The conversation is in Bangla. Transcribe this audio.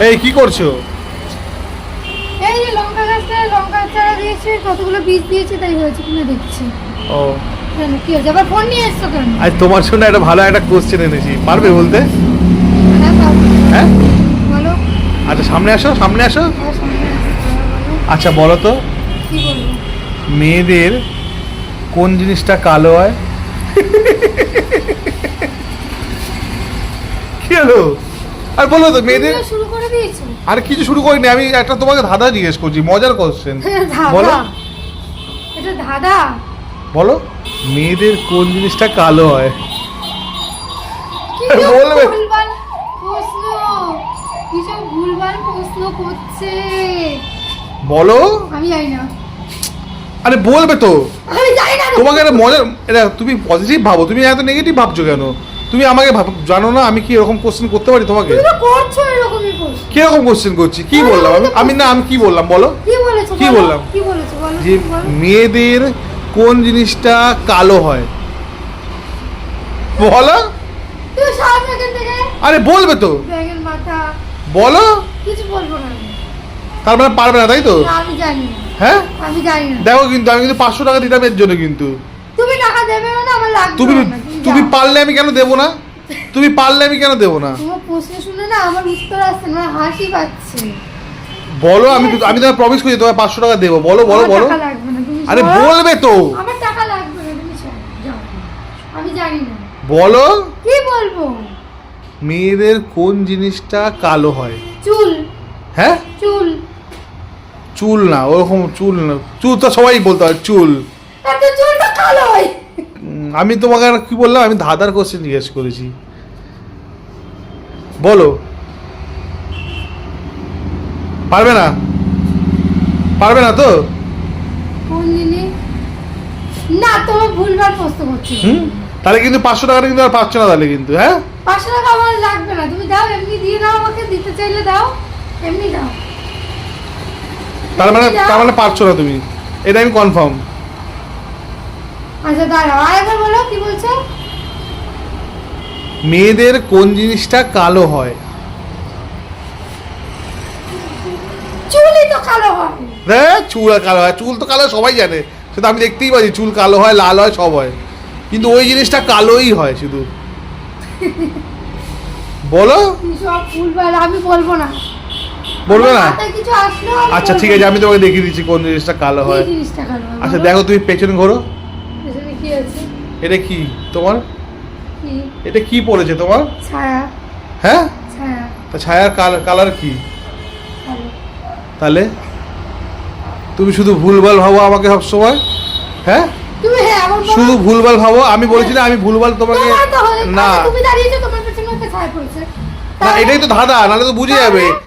এই কি করছ? এই যে লঙ্কা গাছটা লঙ্কা চারা দিয়েছে কতগুলো বীজ দিয়েছে তাই হয়েছে কিনা দেখছি। ও। কেন কি হয়েছে? আবার ফোন নিয়ে এসছো কেন? আজ তোমার জন্য একটা ভালো একটা কোশ্চেন এনেছি। পারবে বলতে? হ্যাঁ হ্যাঁ? বলো। আচ্ছা সামনে আসো সামনে আসো। বলো। আচ্ছা বলো তো। কি বলব? মেয়েদের কোন জিনিসটা কালো হয়? কি হলো আর বলো তো মেয়েদের শুরু করে দিয়েছ। আর কিছু শুরু করিনি আমি একটা তোমাকে ধাঁধা জিজ্ঞেস করছি মজার কোশ্চেন বলো। এটা ধাঁধা। বলো। মেয়েদের কোন জিনিসটা কালো হয়? কি বলবে। বলো। আমি জানি না। আরে বলবে তো। আমি জানি না। তোমাকে একটা মজার এটা তুমি পজিটিভ ভাবো তুমি এত নেগেটিভ ভাবছ কেন? তুমি আমাকে জানো না আমি কি এরকম কোশ্চেন করতে পারি তোমাকে? তুমি তো করছ এরকমই প্রশ্ন কীরকম কোশ্চেন করছি? কি বললাম আমি? আমি না আমি কি বললাম? বলো। কি বললাম? কি বলেছ? বলো যে মেয়েদের কোন জিনিসটা কালো হয়? বলো। আরে বলবে তো। বলো। কিছু বলব না। আমি। তার মানে পারবে না তাই তো? আমি জানি হ্যাঁ? আমি জানি দেখো কিন্তু আমি কিন্তু পাঁচশো টাকা দিতাম এর জন্য কিন্তু। তুমি টাকা দেবে না আমার লাগবে তুমি না। তুমি যাও। পারলে আমি কেন দেবো না? তুমি পারলে আমি কেন দেবো না? তোমার প্রশ্ন শুনে না আমার উত্তর আসছে না হাসি পাচ্ছে। বলো আমি আমি তোমার প্রমিস করছি তোমার পাঁচশো টাকা দেবো। বলো বলো বলো। আরে বলবে তো। আমার টাকা লাগবে না তুমি যাও। আমি জানি না। বলো। কি বলব? মেয়েদের কোন জিনিসটা কালো হয়? চুল। হ্যাঁ? চুল। চুল না ওরকম চুল না। চুল তো সবাই বলতে হয় চুল। চুলটা কালো হয়। আমি তোমাকে আর কি বললাম? আমি ধাঁধার কোশ্চেন জিজ্ঞেস করেছি। বলো। পারবে না? পারবে না তো? না তোমার ভুলভাল প্রশ্ন করছ। তাহলে কিন্তু পাঁচশো টাকাটা কিন্তু আর পাচ্ছ না তাহলে কিন্তু হ্যাঁ? পাঁচশো টাকা আমার লাগবে না। তুমি দাও এমনি দিয়ে দাও আমাকে দিতে চাইলে দাও। এমনি দাও। তার মানে তার মানে পারছ না তুমি। এটা আমি কনফার্ম আচ্ছা দাঁড়াও আরেকবার বলো কি বলছো? মেয়েদের কোন জিনিসটা কালো হয়? চুলই তো কালো হয়। হ্যাঁ চুল কালো হয় চুল তো কালো সবাই জানে। সেটা আমি দেখতেই পাচ্ছি চুল কালো হয় লাল হয় সব হয়। কিন্তু ওই জিনিসটা কালোই হয় শুধু। বলো। সব ভুলভাল আমি বলব না। বলবে না? আচ্ছা ঠিক আছে আমি তোমাকে দেখিয়ে দিচ্ছি কোন জিনিসটা কালো হয়। আচ্ছা দেখো তুমি পেছনে ঘোরো। কি আছে? এটা কি তোমার? এটা কি পড়েছে তোমার? ছায়া। হ্যাঁ? ছায়া। তা ছায়ার কালার কি? তাহলে? তুমি শুধু ভুলভাল ভাবো আমাকে সব সময় হ্যাঁ? তুমি হ্যাঁ শুধু ভুলভাল ভাবো আমি বলছি না আমি ভুলভাল তোমাকে হয়ে- না। তুমি দাঁড়িয়েছো তোমার পেছনে একটা ছায়া পড়েছে। না এটাই তো ধাঁধা নাহলে তো বুঝে যাবে।